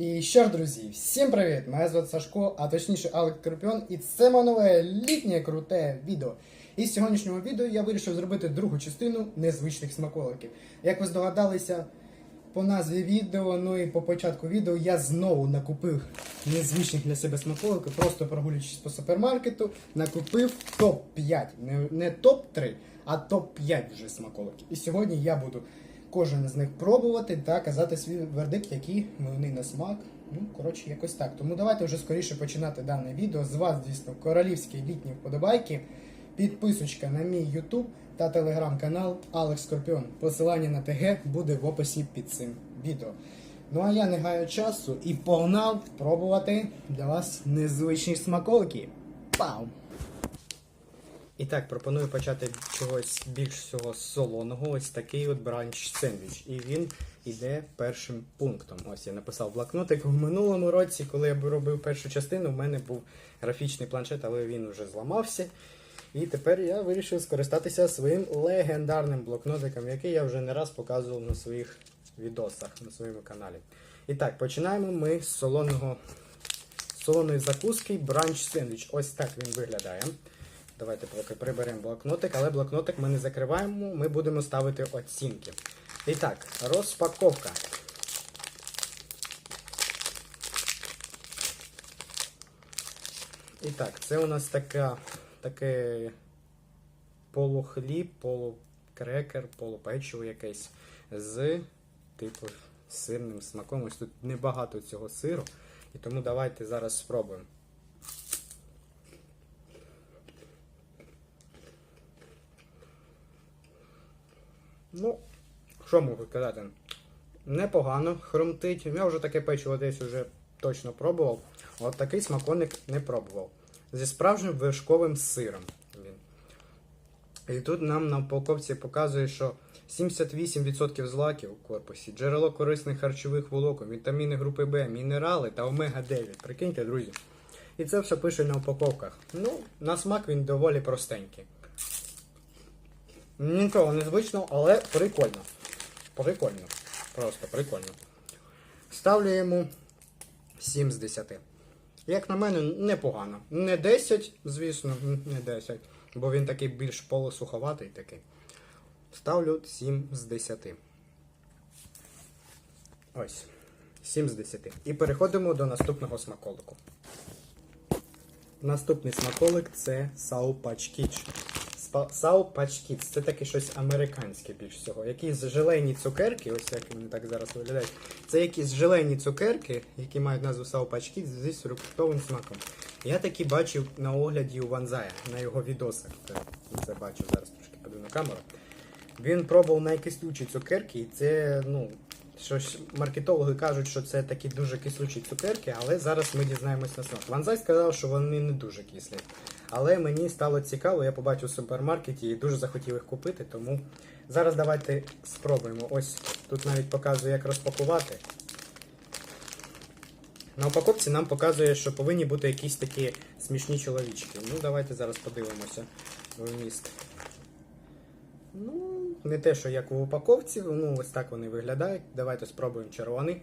І що ж, друзі, всім привіт! Мене звати Сашко, а точніше Алек Карпіон, і це моє нове літнє круте відео. І з сьогоднішнього відео я вирішив зробити другу частину незвичних смаколиків. Як ви здогадалися по назві відео, ну і по початку відео я знову накупив незвичних для себе смаколиків, просто прогулюючись по супермаркету, накупив топ-5. Не, не топ-3, а топ-5 вже смаколиків. І сьогодні я буду кожен з них пробувати та казати свій вердикт, які вони на смак. Ну, коротше, якось так. Тому давайте вже скоріше починати дане відео. З вас, дійсно, королівські літні вподобайки, підписочка на мій YouTube та телеграм-канал Алекс Скорпіон. Посилання на ТГ буде в описі під цим відео. Ну а я не гаю часу і погнав пробувати для вас незвичні смаколики. Пау! І так, пропоную почати чогось більш всього солоного. Ось такий от бранч сендвіч. І він іде першим пунктом. Ось я написав блокнотик. В минулому році, коли я робив першу частину, в мене був графічний планшет, але він вже зламався. І тепер я вирішив скористатися своїм легендарним блокнотиком, який я вже не раз показував на своїх відосах на своєму каналі. І так, починаємо ми з солоного, солоної закуски бранч сендвіч. Ось так він виглядає. Давайте поки приберемо блокнотик, але блокнотик ми не закриваємо, ми будемо ставити оцінки. І так, розпаковка. І так, це у нас така, таке полухліб, полукрекер, полупечиво якесь з типу сирним смаком. Ось тут небагато цього сиру. І тому давайте зараз спробуємо. Ну, що можу сказати? Непогано хрумтить. Я вже таке печиво десь вже точно пробував. От такий смаконик не пробував. Зі справжнім вершковим сиром. Він. І тут нам на упаковці показує, що 78% злаків у корпусі, джерело корисних харчових волокон, вітаміни групи Б, мінерали та омега-9. Прикиньте, друзі. І це все пише на упаковках. Ну, на смак він доволі простенький. Нічого незвичного, але прикольно. Прикольно. Просто прикольно. Ставлю йому 7 з 10. Як на мене, непогано. Не 10, звісно, не 10. Бо він такий більш полусуховатий такий. Ставлю 7 з 10. Ось. 7 з 10. І переходимо до наступного смаколику. Наступний смаколик це Сау Сау Пачкіц. Це таке щось американське більш всього. Якісь желейні цукерки, ось як вони так зараз виглядають. Це якісь желейні цукерки, які мають назву Сау Пачкіц зі фруктовим смаком. Я такі бачив на огляді у Ванзая, на його відосах. Це, бачу зараз трошки подивлю на камеру. Він пробував найкислючі цукерки, і це, ну, щось маркетологи кажуть, що це такі дуже кислючі цукерки, але зараз ми дізнаємось на смак. Ванзай сказав, що вони не дуже кислі. Але мені стало цікаво, я побачив в супермаркеті і дуже захотів їх купити, тому зараз давайте спробуємо. Ось тут навіть показує, як розпакувати. На упаковці нам показує, що повинні бути якісь такі смішні чоловічки. Ну, давайте зараз подивимося вміст. Ну, не те, що як в упаковці, ну ось так вони виглядають. Давайте спробуємо червоний.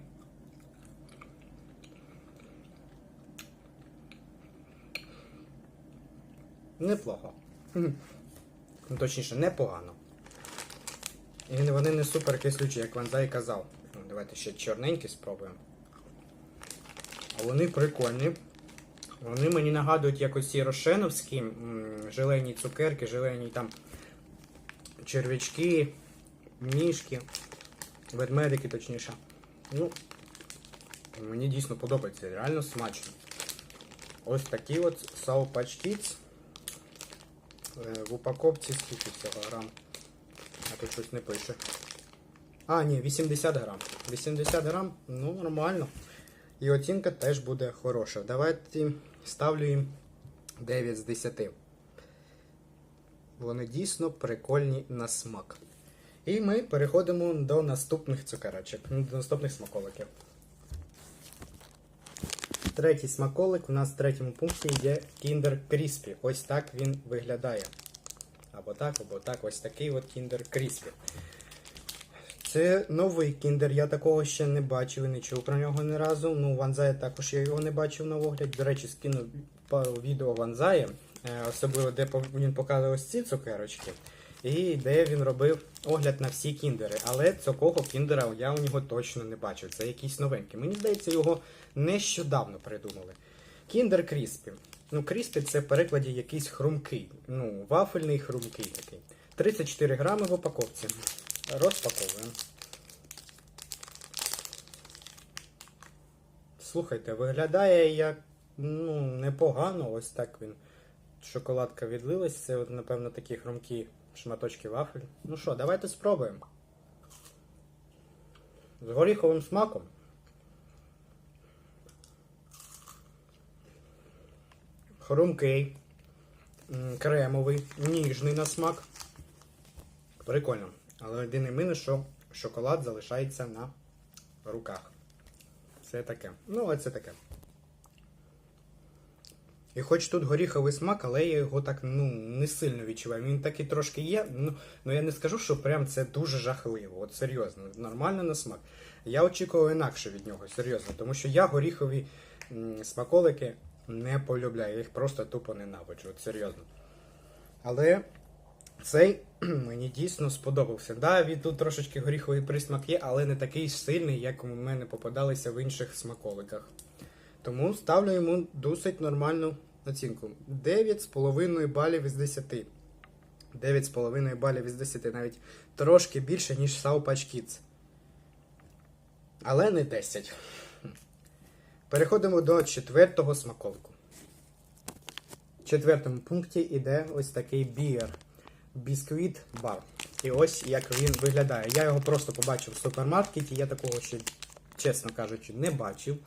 Неплохо. Ну, точніше, непогано. І вони не супер кислючі, як Ванзай казав. Ну, давайте ще чорненькі спробуємо. А вони прикольні. Вони мені нагадують якось ці рошеновські м, желейні цукерки, желейні там червячки, мішки, ведмедики, точніше. Ну, мені дійсно подобається, реально смачно. Ось такі от саупачкіц. В упаковці скільки всього грам. А тут щось не пише. А, ні, 80 грам. 80 грам, ну нормально. І оцінка теж буде хороша. Давайте ставлю їм 9 з 10. Вони дійсно прикольні на смак. І ми переходимо до наступних цукерочок, до наступних смаколиків. Третій смаколик у нас в третьому пункті йде Kinder Crispy. Ось так він виглядає. Або так, або так, ось такий от Kinder Crispy. Це новий кіндер, я такого ще не бачив і не чув про нього ні разу. Ну, Ванзая також я його не бачив на огляд. До речі, скинув пару відео Ванзая, е, особливо де він показував ці цукерочки. І де він робив огляд на всі кіндери. Але такого кіндера я у нього точно не бачив. Це якийсь новенький. Мені здається, його нещодавно придумали. Кіндер Кріспі. Ну, Кріспі це в перекладі якийсь хрумкий. Ну, вафельний хрумкий такий. 34 грами в упаковці. Розпаковуємо. Слухайте, виглядає як ну, непогано, ось так він. Шоколадка відлилась, це, напевно, такі хрумкі шматочки вафель. Ну що, давайте спробуємо. З горіховим смаком. Хрумкий, кремовий, ніжний на смак. Прикольно. Але єдиний мінус, що шоколад залишається на руках. Це таке. Ну, але це таке. І хоч тут горіховий смак, але я його так ну, не сильно відчуваю. Він такий трошки є, ну, ну я не скажу, що прям це дуже жахливо. От серйозно, нормально на смак. Я очікував інакше від нього, серйозно, тому що я горіхові смаколики не полюбляю. Я їх просто тупо ненавиджу, от серйозно. Але цей мені дійсно сподобався. Да, він тут трошечки горіховий присмак є, але не такий сильний, як у мене попадалися в інших смаколиках. Тому ставлю йому досить нормальну оцінку. 9,5 балів із 10. 9,5 балів із 10, навіть трошки більше, ніж South Patch Kids. Але не 10. Переходимо до четвертого смаколику. В четвертому пункті йде ось такий біер. Бісквіт бар. І ось як він виглядає. Я його просто побачив в супермаркеті, я такого ще, чесно кажучи, не бачив.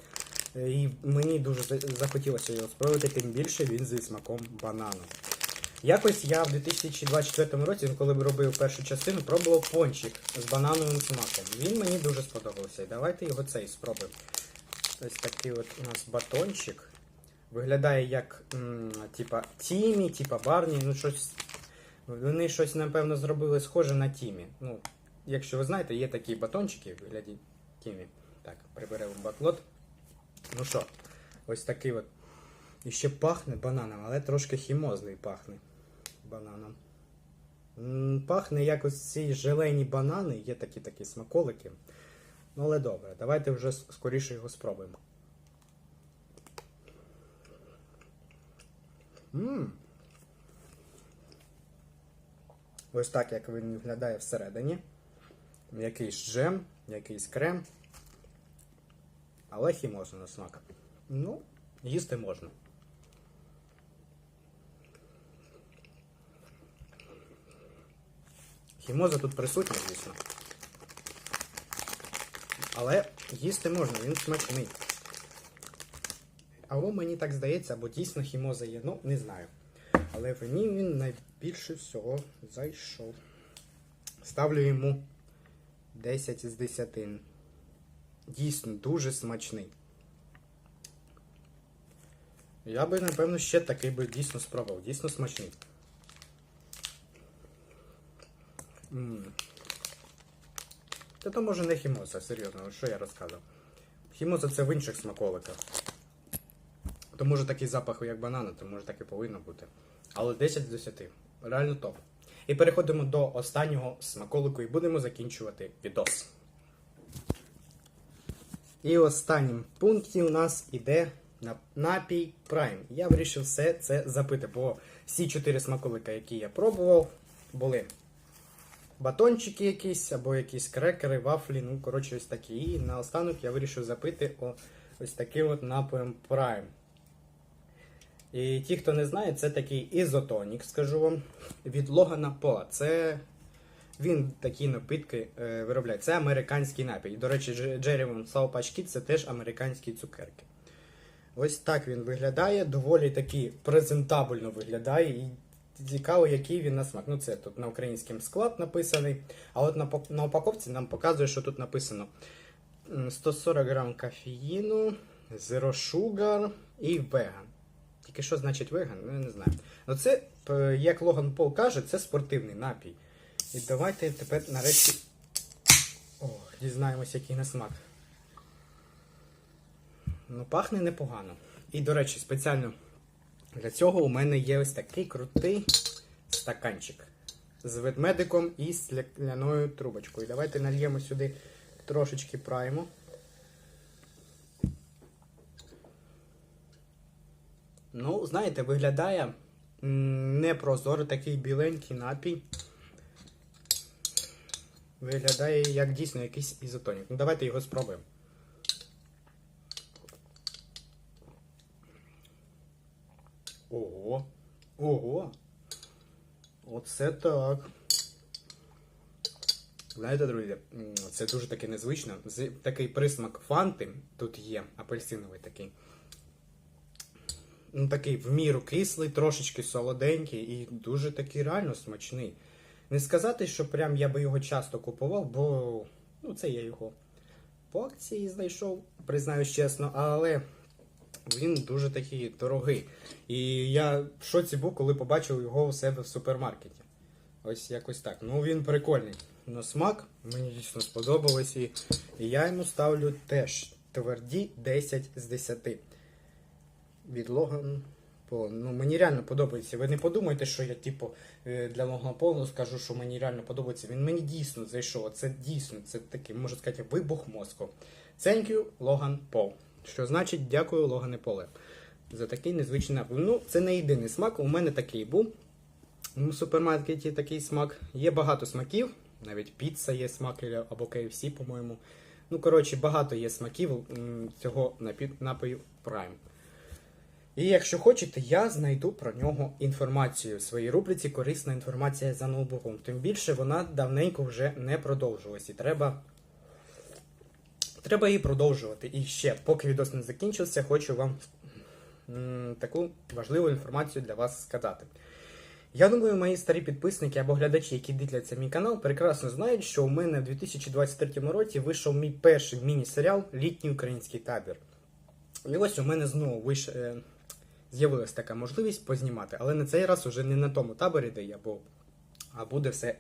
Е, І мені дуже захотілося його спробувати, тим більше він зі смаком банану. Якось я в 2024 році, коли робив першу частину, пробував пончик з банановим смаком. Він мені дуже сподобався. Давайте його цей спробуємо. Ось такий от у нас батончик. Виглядає як типа Тімі, типа Барні, ну щось. Вони щось, напевно, зробили схоже на Тімі. Ну, якщо ви знаєте, є такі батончики вигляді Тімі. Так, приберемо баклот. Ну що, ось такий от. І ще пахне бананом, але трошки хімозний пахне бананом. Пахне як ось ці желені банани, є такі такі смаколики. Ну, але добре, давайте вже скоріше його спробуємо. Мм. Ось так, як він виглядає всередині. Якийсь джем, якийсь крем. Але хімозно на смак. Ну, їсти можна. Хімоза тут присутня, звісно. Але їсти можна, він смачний. Або мені так здається, або дійсно хімоза є, ну, не знаю. Але в мені він найбільше всього зайшов. Ставлю йому 10 з 10. Дійсно дуже смачний. Я би, напевно, ще такий би дійсно спробував. Дійсно смачний. М. Та то може не хімоза, серйозно, що я розказав. Хімоза це в інших смаколиках. То може такий запах, як банана, то може так і повинно бути. Але 10 з 10. Реально топ. І переходимо до останнього смаколику і будемо закінчувати відос. І останнім пункті у нас іде напій Prime. Я вирішив все це запити, бо всі чотири смаколика, які я пробував, були батончики якісь, або якісь крекери, вафлі, ну, коротше, ось такі. І наостанок я вирішив запити о, ось таким от напоєм Prime. І ті, хто не знає, це такий ізотонік, скажу вам, від Логана Пола. Це він такі напитки е, виробляє. Це американський напій. До речі, Дж- Джеремон Саупачкі це теж американські цукерки. Ось так він виглядає, доволі таки презентабельно виглядає. І цікаво, який він на смак. Ну, це тут на українському склад написаний. А от на, на упаковці нам показує, що тут написано 140 грам кофеїну, Zero Sugar і веган. Тільки що значить веган, ну я не знаю. Ну це, як Логан Пол каже, це спортивний напій. І давайте тепер нарешті О, дізнаємось, який на смак. Ну, пахне непогано. І, до речі, спеціально для цього у мене є ось такий крутий стаканчик з ведмедиком і скляною трубочкою. Давайте нальємо сюди трошечки прайму. Ну, знаєте, виглядає непрозоро такий біленький напій. Виглядає як дійсно якийсь ізотонік. Ну, давайте його спробуємо. Ого. Ого. Оце так. Знаєте, друзі, це дуже таке незвично. Такий присмак фанти тут є, апельсиновий такий. Ну, такий в міру кислий, трошечки солоденький і дуже такий реально смачний. Не сказати, що прям я би його часто купував, бо ну, це я його по акції знайшов, признаюсь чесно, але він дуже такий дорогий. І я в шоці був, коли побачив його у себе в супермаркеті. Ось якось так. Ну він прикольний. На смак мені дійсно сподобалось, і я йому ставлю теж тверді 10 з 10. Від Логан Пол. Ну, мені реально подобається. Ви не подумайте, що я, типу, е, для Логанполу скажу, що мені реально подобається. Він мені дійсно зайшов. Це дійсно, це такий, можна сказати, вибух мозку. Thank you, Логан Пол. Що значить дякую, Логане Поле. За такий незвичний напій. Ну, це не єдиний смак. У мене такий був. У супермаркеті такий смак. Є багато смаків. Навіть піца є смак або KFC, по-моєму. Ну, коротше, багато є смаків цього напою Prime. І якщо хочете, я знайду про нього інформацію в своїй рубриці Корисна інформація за ноутбуком. Тим більше вона давненько вже не продовжувалась. І треба, треба її продовжувати. І ще, поки відос не закінчився, хочу вам м, таку важливу інформацію для вас сказати. Я думаю, мої старі підписники або глядачі, які дивляться мій канал, прекрасно знають, що у мене в 2023 році вийшов мій перший міні-серіал Літній український табір. І ось у мене знову виш... з'явилася така можливість познімати, але на цей раз уже не на тому таборі, де я був, а буде все,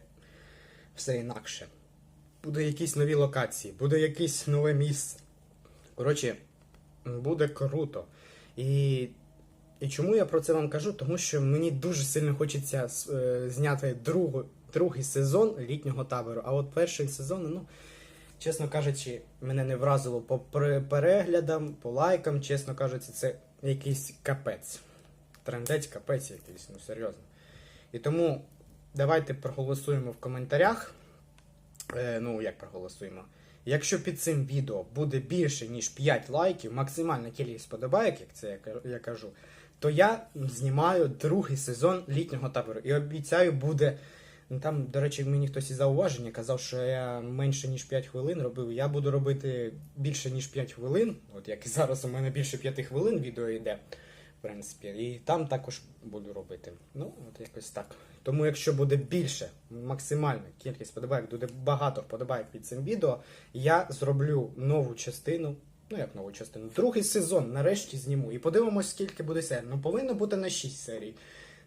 все інакше. Буде якісь нові локації, буде якесь нове місце. Коротше, буде круто. І, і чому я про це вам кажу? Тому що мені дуже сильно хочеться е, зняти другу, другий сезон літнього табору. А от перший сезон, ну, чесно кажучи, мене не вразило по переглядам, по лайкам, чесно кажучи, це якийсь капець. Трендець капець якийсь, ну серйозно. І тому давайте проголосуємо в коментарях. Е, ну, як проголосуємо. Якщо під цим відео буде більше, ніж 5 лайків, максимальна кількість подобайок, як це я кажу, то я знімаю другий сезон літнього табору. І обіцяю, буде. Ну, Там, до речі, мені хтось із зауваження казав, що я менше ніж 5 хвилин робив. Я буду робити більше ніж 5 хвилин. От як і зараз у мене більше 5 хвилин відео йде, в принципі, і там також буду робити. Ну, от якось так. Тому, якщо буде більше, максимальна кількість подобайок, буде багато вподобайок під цим відео, я зроблю нову частину. Ну, як нову частину, другий сезон нарешті зніму. І подивимось, скільки буде серій. Ну, повинно бути на 6 серій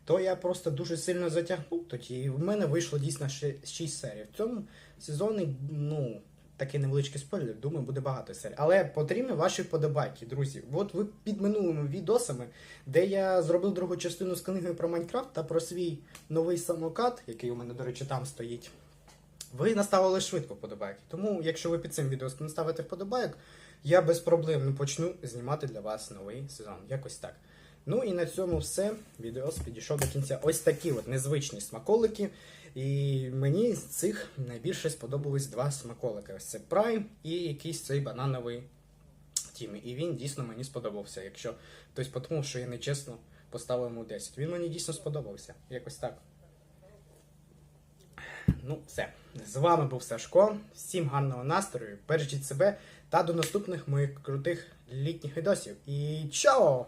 то я просто дуже сильно затягнув тоді. І в мене вийшло дійсно 6 серій. В цьому сезоні, ну, такий невеличкий спойлер, думаю, буде багато серій. Але потрібні ваші вподобайки, друзі. От ви під минулими відосами, де я зробив другу частину з книгою про Майнкрафт та про свій новий самокат, який у мене, до речі, там стоїть. Ви наставили швидко вподобайки. Тому, якщо ви під цим відео наставите вподобайок, я без проблем почну знімати для вас новий сезон. Якось так. Ну і на цьому все. Відео підійшов до кінця. Ось такі от незвичні смаколики. І мені з цих найбільше сподобались два смаколики. Ось це Prime і якийсь цей банановий Тімі. І він дійсно мені сподобався. Якщо хтось подумав, що я нечесно поставив йому 10. Він мені дійсно сподобався. Якось так. Ну, все. З вами був Сашко. Всім гарного настрою. Бережіть себе та до наступних моїх крутих літніх відосів. І чао!